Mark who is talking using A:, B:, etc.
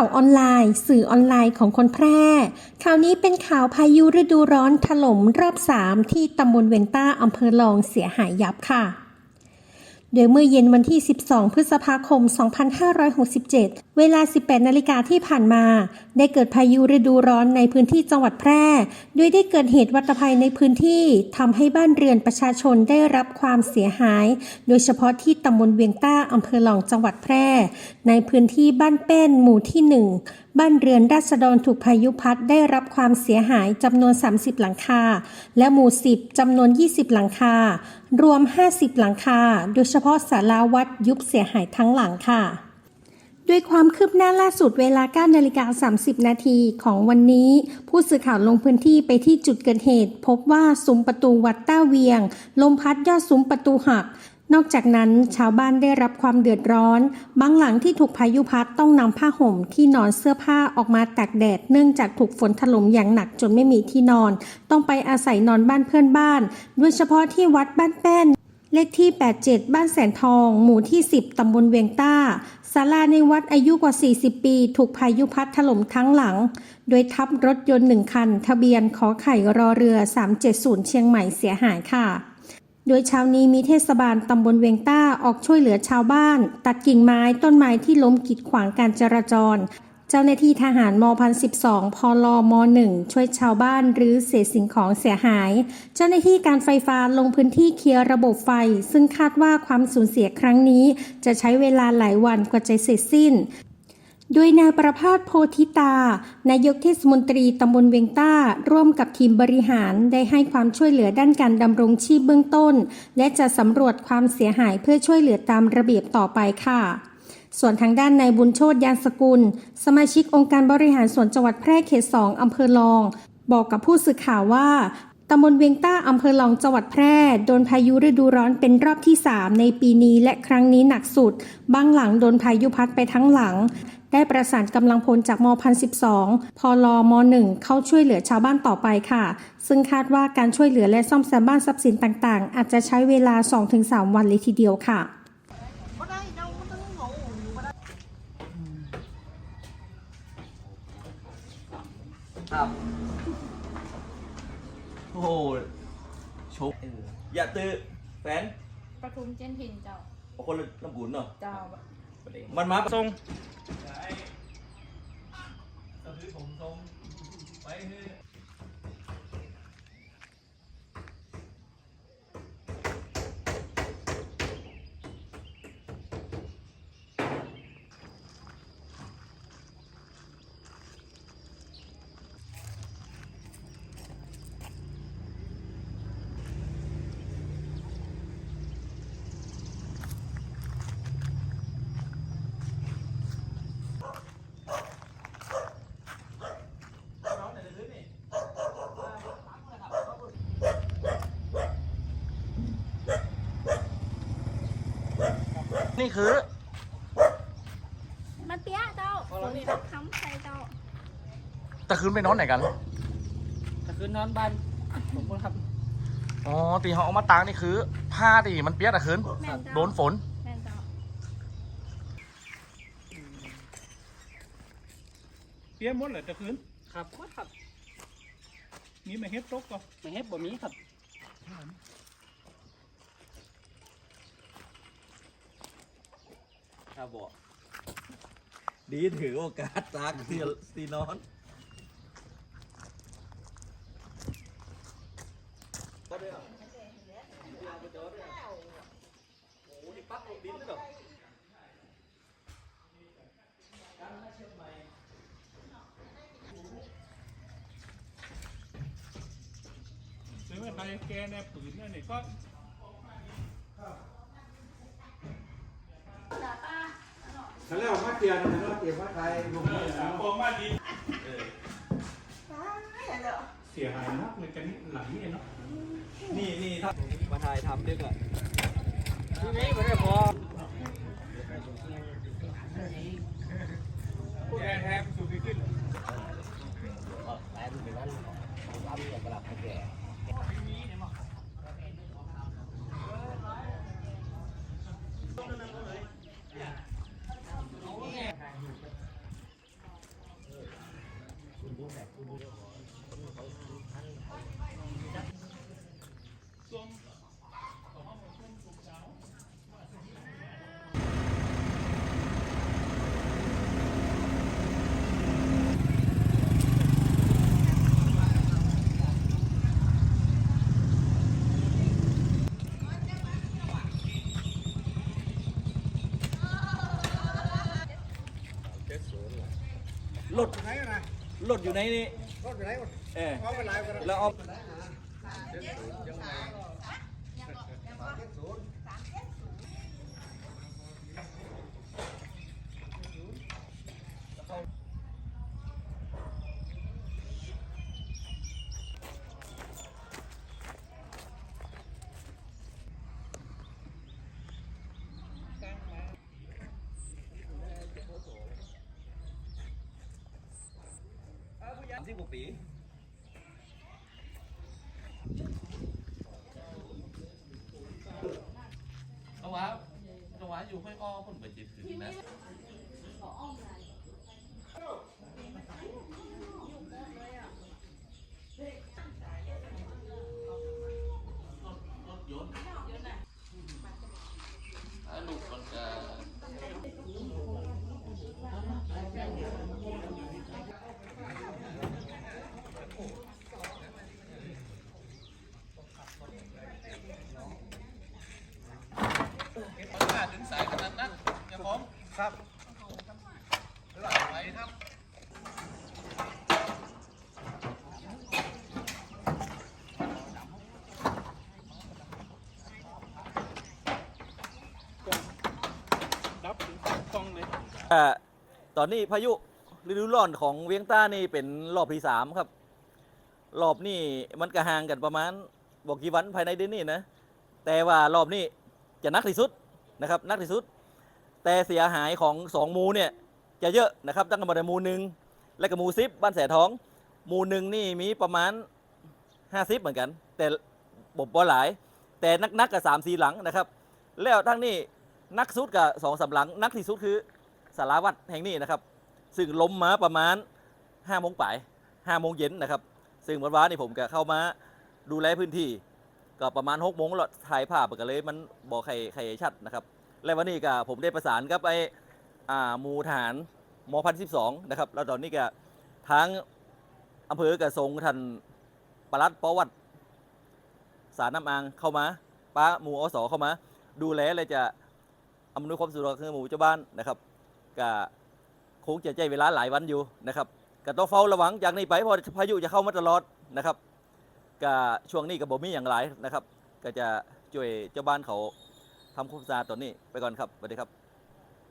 A: ข่าวออนไลน์ สื่อออนไลน์ของคนแพร่ ข่าวนี้เป็นข่าวพายุฤดูร้อนถล่มรอบ 3 ที่ตำบลเวนต้าอำเภอลองเสียหายยับค่ะ โดยเมื่อเย็นวันที่ 12 พฤษภาคม 2567 เวลา 18 นาฬิกาที่ผ่านมา ได้เกิดพายุฤดูร้อนในพื้นที่จังหวัดแพร่ โดยได้เกิดเหตุวัตภัยในพื้นที่ทำให้บ้านเรือนประชาชนได้รับความเสียหาย โดยเฉพาะที่ตำบลเวียงต้าอำเภอหลองจังหวัดแพร่ ในพื้นที่บ้านเป้นหมู่ที่ 1 บ้านเรือนราษฎรถูกพายุพัดได้รับความเสียหายจำนวน 30 หลังคา และหมู่ 10จำนวน 20 หลังคา รวม 50 หลังคา โดยเฉพาะศาลาวัดยุบเสียหายทั้งหลังค่ะด้วยความคืบหน้าล่าสุดเวลา9นาฬิกา30 นาทีของวันนี้ ผู้สื่อข่าวลงพื้นที่ไปที่จุดเกิดเหตุ พบว่าซุ้มประตูวัดต้าเวียง ลมพัดยอดซุ้มประตูหัก นอกจากนั้นชาวบ้านได้รับความเดือดร้อน บางหลังที่ถูกพายุพัดต้องนำผ้าห่มที่นอนเสื้อผ้าออกมาตากแดด เนื่องจากถูกฝนถล่มอย่างหนักจนไม่มีที่นอน ต้องไปอาศัยนอนบ้านเพื่อนบ้าน โดยเฉพาะที่วัดบ้านแป้น เลขที่ 87 บ้านแสนทอง หมู่ที่ 10 ตำบลเวียงต้าศาลาในวัดอายุกว่า 40 ปี ถูกพายุพัดถล่มทั้งหลัง โดยทับรถยนต์หนึ่งคัน ทะเบียนขอไข่รอเรือ 370 เชียงใหม่เสียหายค่ะ โดยเช้านี้มีเทศบาลตำบลเวียงต้าออกช่วยเหลือชาวบ้าน ตัดกิ่งไม้ต้นไม้ที่ล้มกีดขวางการจราจร เจ้าหน้าที่ทหารมพันสิบสองพลมหนึ่งช่วยชาวบ้านหรือเศษสิ่งของเสียหาย เจ้าหน้าที่การไฟฟ้าลงพื้นที่เคลียร์ระบบไฟ ซึ่งคาดว่าความสูญเสียครั้งนี้ จะใช้เวลาหลายวันกว่าจะเสร็จสิ้น โดยนายประภาสโพธิตา นายกเทศมนตรีตำบลเวงต้า ร่วมกับทีมบริหารได้ให้ความช่วยเหลือด้านการดำรงชีพเบื้องต้น และจะสำรวจความเสียหายเพื่อช่วยเหลือตามระเบียบต่อไปค่ะ ส่วนทางด้านนายบุญโชตยานสกุล สมาชิกองค์การบริหารส่วนจังหวัดแพร่เขตสองอำเภอลอง บอกกับผู้สื่อข่าวว่า ตำบลเวียงต้าอำเภอลองจังหวัดแพร่ โดนพายุฤดูร้อนเป็นรอบที่ 3 ในปีนี้และครั้งนี้หนักสุด บางหลังโดนพายุพัดไปทั้งหลัง ได้ประสานกำลังพลจากมพันสิบสองพลมหนึ่งเข้าช่วยเหลือชาวบ้านต่อไปค่ะ ซึ่งคาดว่าการช่วยเหลือและซ่อมแซมบ้านทรัพย์สินต่าง ๆ อาจจะใช้เวลา 2-3 วันเลยทีเดียวค่ะ
B: ครับ โอ้โหชกอย่าตื้อแฟน
C: ประทุมเจนถิ่นเจ้า
B: เอาคนละน้ำบุญเนาะ
C: เจ้า
B: มันมาส่ง
D: นี่คือ
C: มันเปี้ยเจ้าฝนตกค้ำใส่เจ้า
D: ตะคืนไปนอนไหนกัน
E: แต่คืนนอนบ้านผมคนครับ
D: อ๋อ ตีเขาเอามาตากนี่คือ ผ้าตีมันเปียกตะคืน
C: แม่นเจ้า
D: โดนฝน
C: แม่นเจ้า
F: เตรียมหมดเลยแต่คืน
E: ครับครับ
F: มีมาเฮ็ดตกก็
E: ไม่เฮ็ดบ่มีครับ
B: ถ้าบอกดีถือโอกาสตากที่ที่นอน
F: หรือว่าใครแกแน่ปืนนั่นนี่ก็
G: เขาเรียกว่าเกียร์นะเกียร์ว่าไทยลุง
F: เออพอมาดีเสียหายนักเลยกันนี่หลังนี่เนาะ
B: นี่นี่ถ้ามาถ่ายทำด้วยกัน
E: ที่นี้ไม่ได้พอ
F: แย่แทบสุดที่ขึ้น
B: ร ถรถอยู่ไหนนี่
G: รถไปไหนวะ
B: เออ
G: เอาไปไหนกัน
B: แล้วเอา สิบกว่าปีเอาวะเอาวะอยู่ห้อยอ้อคนไปจิตถึงนะลูกมันจะ ถึงสายขนาดนั้นอย่าพร้อมครับไว้ครับ
F: ดับถึงกองเลย
B: อ่าตอนนี้พายุฤดูร้อนของเวียงต้านี่เป็นรอบที่สามครับ รอบนี้มันก็ห่างกันประมาณบอกกี่วันภายในเดือนนี้นะ แต่ว่ารอบนี้จะนักที่สุด นะครับนักที่สุด แต่เสียหายของสองมูเนี่ยจะเยอะนะครับตั้งแต่หมูหนึ่งและกับมูซิปบ้านแสท้อง มูหนึ่งนี่มีประมาณ50เหมือนกัน แต่บบบ่หลาย แต่นักๆกับสามสี่หลังนะครับ แล้วทั้งนี้นักสุดกับสองสาหลัง นักที่สุดคือสารวัดแห่งนี้นะครับ ซึ่งล้มมาประมาณ5้าโมงป่ายห้าโมงเย็นนะครับ ซึ่งวันวานนี่ผมก็เข้ามาดูแลพื้นที่ ก็ประมาณ6กโมงแล้วถ่ายภาพกันเลยมันบอกใครใครชัดนะครับ และวันนี้ก็ผมได้ประสานกับไอ้อ่าหมูฐานมพันสิบสองนะครับแล้วตอนนี้ก็ทางอำเภอกับทรงท่านปลัดประวัติสารน้ำอางเข้ามาป้าหมูอสเข้ามา ดูแลเลยจะอำนวยความสะดวกให้หมู่เจ้าบ้านนะครับก็คงจะใจเวลาหลายวันอยู่นะครับก็ต้องเฝ้าระวังจากนี้ไปเพราะพายุจะเข้ามาตลอดนะครับ ก็ช่วงนี้กับ่มีอย่างไรนะครับ ก็จะช่วยเจ้าบ้านเขาทำความสะอาดตอนนี้ไปก่อนครับสวัสดีครับ